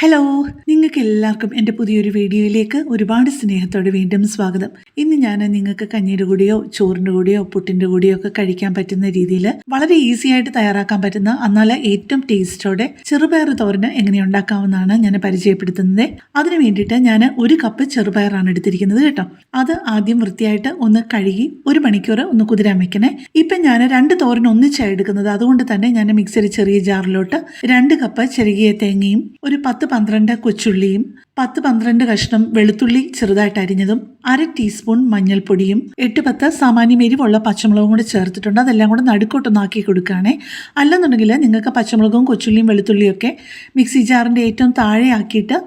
Hello നിങ്ങൾക്ക് എല്ലാവർക്കും എന്റെ പുതിയൊരു വീഡിയോയിലേക്ക് ഒരുപാട് സ്നേഹത്തോടെ വീണ്ടും സ്വാഗതം. ഇന്ന് ഞാൻ നിങ്ങൾക്ക് കഞ്ഞിയുടെ കൂടെയോ ചോറിന്റെ കൂടെയോ പുട്ടിന്റെ കൂടെയോ ഒക്കെ കഴിക്കാൻ പറ്റുന്ന രീതിയിൽ വളരെ ഈസി ആയിട്ട് തയ്യാറാക്കാൻ പറ്റുന്ന എന്നാൽ ഏറ്റവും ടേസ്റ്റോടെ ചെറുപയർ തോരന് എങ്ങനെ ഉണ്ടാക്കാമെന്നാണ് ഞാൻ പരിചയപ്പെടുത്തുന്നത്. അതിനു വേണ്ടിയിട്ട് ഞാൻ ഒരു കപ്പ് ചെറുപയറാണ് എടുത്തിരിക്കുന്നത് കേട്ടോ. അത് ആദ്യം വൃത്തിയായിട്ട് ഒന്ന് കഴുകി ഒരു മണിക്കൂർ ഒന്ന് കുതിരാൻ വെക്കണേ. ഇപ്പം ഞാൻ രണ്ട് തോരൻ ഒന്നിച്ചാണ് എടുക്കുന്നത്. അതുകൊണ്ട് തന്നെ ഞാൻ മിക്സറി ചെറിയ ജാറിലോട്ട് രണ്ട് കപ്പ് ചെറുകിയ തേങ്ങയും ഒരു പത്ത് പന്ത്രണ്ട് കൊച്ചുള്ളിയും പത്ത് പന്ത്രണ്ട് കഷ്ണം വെളുത്തുള്ളി ചെറുതായിട്ട് അരിഞ്ഞതും അര ടീസ്പൂൺ മഞ്ഞൾപ്പൊടിയും എട്ട് പത്ത് സാമാന്യം എരിവുള്ള പച്ചമുളകും കൂടി ചേർത്തിട്ടുണ്ട്. അതെല്ലാം കൂടെ നടുക്കോട്ടൊന്നാക്കി കൊടുക്കുകയാണേ. അല്ലെന്നുണ്ടെങ്കിൽ നിങ്ങൾക്ക് പച്ചമുളകും കൊച്ചുള്ളിയും വെളുത്തുള്ളിയും ഒക്കെ മിക്സി ജാറിന്റെ ഏറ്റവും താഴെ ആക്കിയിട്ട്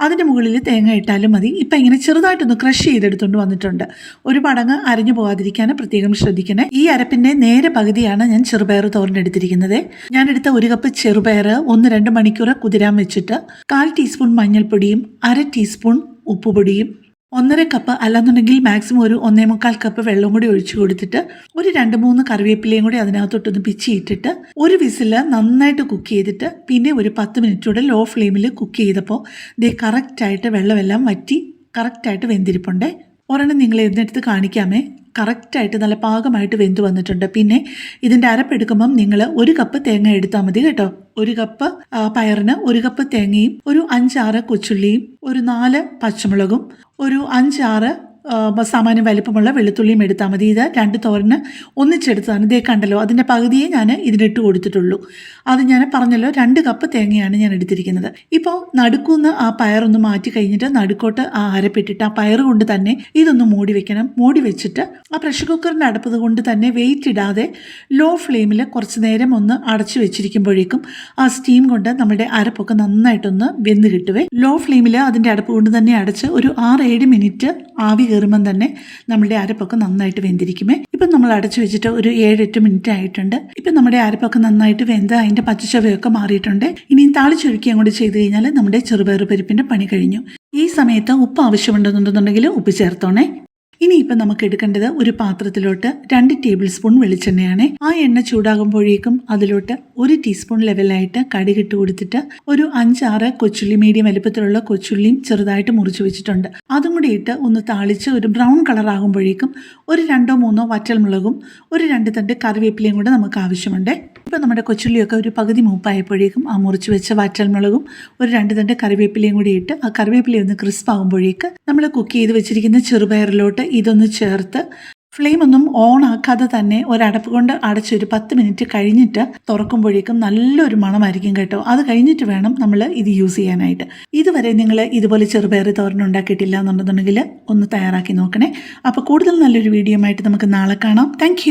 അതിന്റെ മുകളിൽ തേങ്ങ ഇട്ടാലും മതി. ഇപ്പം ഇങ്ങനെ ചെറുതായിട്ടൊന്ന് ക്രഷ് ചെയ്തെടുത്തുകൊണ്ട് വന്നിട്ടുണ്ട്. ഒരു പടങ്ങ് അരഞ്ഞു പോകാതിരിക്കാൻ പ്രത്യേകം ശ്രദ്ധിക്കണേ. ഈ അരപ്പിന്റെ നേരെ പകുതിയാണ് ഞാൻ ചെറുപയർ തോരനെടുത്തിരിക്കുന്നത്. ഞാൻ എടുത്ത ഒരു കപ്പ് ചെറുപയർ ഒന്ന് രണ്ട് മണിക്കൂർ കുതിരാൻ വെച്ചിട്ട് കാൽ ടീസ്പൂൺ മഞ്ഞൾപ്പൊടിയും അര ടീസ്പൂൺ ഉപ്പുപൊടിയും ഒന്നര കപ്പ് അല്ലാന്നുണ്ടെങ്കിൽ മാക്സിമം ഒരു ഒന്നേ മുക്കാൽ കപ്പ് വെള്ളം കൂടി ഒഴിച്ചു കൊടുത്തിട്ട് ഒരു രണ്ട് മൂന്ന് കറിവേപ്പിലയും കൂടി അതിനകത്തോട്ടൊന്ന് പിച്ചിയിട്ടിട്ട് ഒരു വിസിൽ നന്നായിട്ട് കുക്ക് ചെയ്തിട്ട് പിന്നെ ഒരു പത്ത് മിനിറ്റ് കൂടെ ലോ ഫ്ലെയിമിൽ കുക്ക് ചെയ്തപ്പോൾ ദേ കറക്റ്റായിട്ട് വെള്ളമെല്ലാം വറ്റി കറക്റ്റായിട്ട് വെന്തിരിപ്പുണ്ടേ. ഒരെണ്ണം നിങ്ങൾ ഇതിനടുത്ത് കാണിക്കാമേ. കറക്റ്റായിട്ട് നല്ല പാകമായിട്ട് വെന്ത് വന്നിട്ടുണ്ട്. പിന്നെ ഇതിന്റെ അരപ്പെടുക്കുമ്പം നിങ്ങൾ ഒരു കപ്പ് തേങ്ങ എടുത്താൽ മതി കേട്ടോ. ഒരു കപ്പ് പയറിന് ഒരു കപ്പ് തേങ്ങയും ഒരു അഞ്ചാറ് കൊച്ചുള്ളിയും ഒരു നാല് പച്ചമുളകും ഒരു അഞ്ചാറ് സാമാന്യം വലിപ്പമുള്ള വെളുത്തുള്ളിയും എടുത്താൽ മതി. ഇത് രണ്ട് തോരന് ഒന്നിച്ചെടുത്തതാണ്. ഇതേ കണ്ടല്ലോ. അതിന്റെ പകുതിയെ ഞാൻ ഇതിനിട്ട് കൊടുത്തിട്ടുള്ളൂ. അത് ഞാൻ പറഞ്ഞല്ലോ രണ്ട് കപ്പ് തേങ്ങയാണ് ഞാൻ എടുത്തിരിക്കുന്നത്. ഇപ്പോൾ നടുക്കുന്ന് ആ പയറൊന്ന് മാറ്റി കഴിഞ്ഞിട്ട് നടുക്കോട്ട് ആ അരപ്പിട്ടിട്ട് ആ പയർ കൊണ്ട് തന്നെ ഇതൊന്ന് മൂടി വെക്കണം. മൂടി വെച്ചിട്ട് ആ പ്രഷർ കുക്കറിന്റെ അടുപ്പത് കൊണ്ട് തന്നെ വെയിറ്റ് ഇടാതെ ലോ ഫ്ലെയിമിൽ കുറച്ച് നേരം ഒന്ന് അടച്ചു വെച്ചിരിക്കുമ്പോഴേക്കും ആ സ്റ്റീം കൊണ്ട് നമ്മുടെ അരപ്പൊക്കെ നന്നായിട്ടൊന്ന് വെന്ത് കിട്ടുവേ. ലോ ഫ്ലെയിമിൽ അതിന്റെ അടുപ്പ് കൊണ്ട് തന്നെ അടച്ച് ഒരു ആറ് ഏഴ് മിനിറ്റ് ആവി കയറുമ്പം തന്നെ നമ്മുടെ അരപ്പൊക്കെ നന്നായിട്ട് വെന്തിരിക്കുമേ. ഇപ്പം നമ്മൾ അടച്ചു വെച്ചിട്ട് ഒരു ഏഴെട്ട് മിനിറ്റ് ആയിട്ടുണ്ട്. ഇപ്പം നമ്മുടെ അരപ്പൊക്കെ നന്നായിട്ട് വെന്ത് അതിന്റെ പച്ചച്ചവയൊക്കെ മാറിയിട്ടുണ്ട്. ഇനി താളിച്ചൊരുക്കുകയും കൂടി ചെയ്ത് കഴിഞ്ഞാൽ നമ്മുടെ ചെറുപയർ പരിപ്പിന്റെ പണി കഴിഞ്ഞു. ഈ സമയത്ത് ഉപ്പ് ആവശ്യമുണ്ടെന്നുണ്ടെന്നുണ്ടെങ്കിൽ ഉപ്പ് ചേർത്തോണേ. ഇനിയിപ്പം നമുക്ക് എടുക്കേണ്ടത് ഒരു പാത്രത്തിലോട്ട് രണ്ട് ടേബിൾ സ്പൂൺ വെളിച്ചെണ്ണയാണ്. ആ എണ്ണ ചൂടാകുമ്പോഴേക്കും അതിലോട്ട് ഒരു ടീസ്പൂൺ ലെവലായിട്ട് കടുകിട്ട് കൊടുത്തിട്ട് ഒരു അഞ്ചാറ് കൊച്ചുള്ളി മീഡിയം വലുപ്പത്തിലുള്ള കൊച്ചുള്ളിയും ചെറുതായിട്ട് മുറിച്ചു വെച്ചിട്ടുണ്ട്. അതും കൂടി ഇട്ട് ഒന്ന് താളിച്ച് ഒരു ബ്രൗൺ കളർ ആകുമ്പോഴേക്കും ഒരു രണ്ടോ മൂന്നോ വറ്റൽമുളകും ഒരു രണ്ട് തണ്ട് കറിവേപ്പിലയും കൂടെ നമുക്ക് ആവശ്യമുണ്ട്. ഇപ്പം നമ്മുടെ കൊച്ചുള്ളിയൊക്കെ ഒരു പകുതി മൂപ്പായപ്പോഴേക്കും ആ മുറിച്ച് വെച്ച വാറ്റൽമുളകും ഒരു രണ്ട് തണ്ട് കറിവേപ്പിലയും കൂടി ഇട്ട് ആ കറിവേപ്പില ഒന്ന് ക്രിസ്പ് ആകുമ്പോഴേക്ക് നമ്മൾ കുക്ക് ചെയ്ത് വെച്ചിരിക്കുന്ന ചെറുപയറിലോട്ട് ഇതൊന്ന് ചേർത്ത് ഫ്ലെയിം ഒന്നും ഓൺ ആക്കാതെ തന്നെ ഒരടപ്പ് കൊണ്ട് അടച്ചൊരു പത്ത് മിനിറ്റ് കഴിഞ്ഞിട്ട് തുറക്കുമ്പോഴേക്കും നല്ലൊരു മണമായിരിക്കും കേട്ടോ. അത് കഴിഞ്ഞിട്ട് വേണം നമ്മൾ ഇത് യൂസ് ചെയ്യാനായിട്ട്. ഇതുവരെ നിങ്ങൾ ഇതുപോലെ ചെറുപയർ തോരൻ ഉണ്ടാക്കിയിട്ടില്ല എന്നുണ്ടെന്നുണ്ടെങ്കിൽ ഒന്ന് തയ്യാറാക്കി നോക്കണേ. അപ്പോൾ കൂടുതൽ നല്ലൊരു വീഡിയോ ആയിട്ട് നമുക്ക് നാളെ കാണാം. താങ്ക്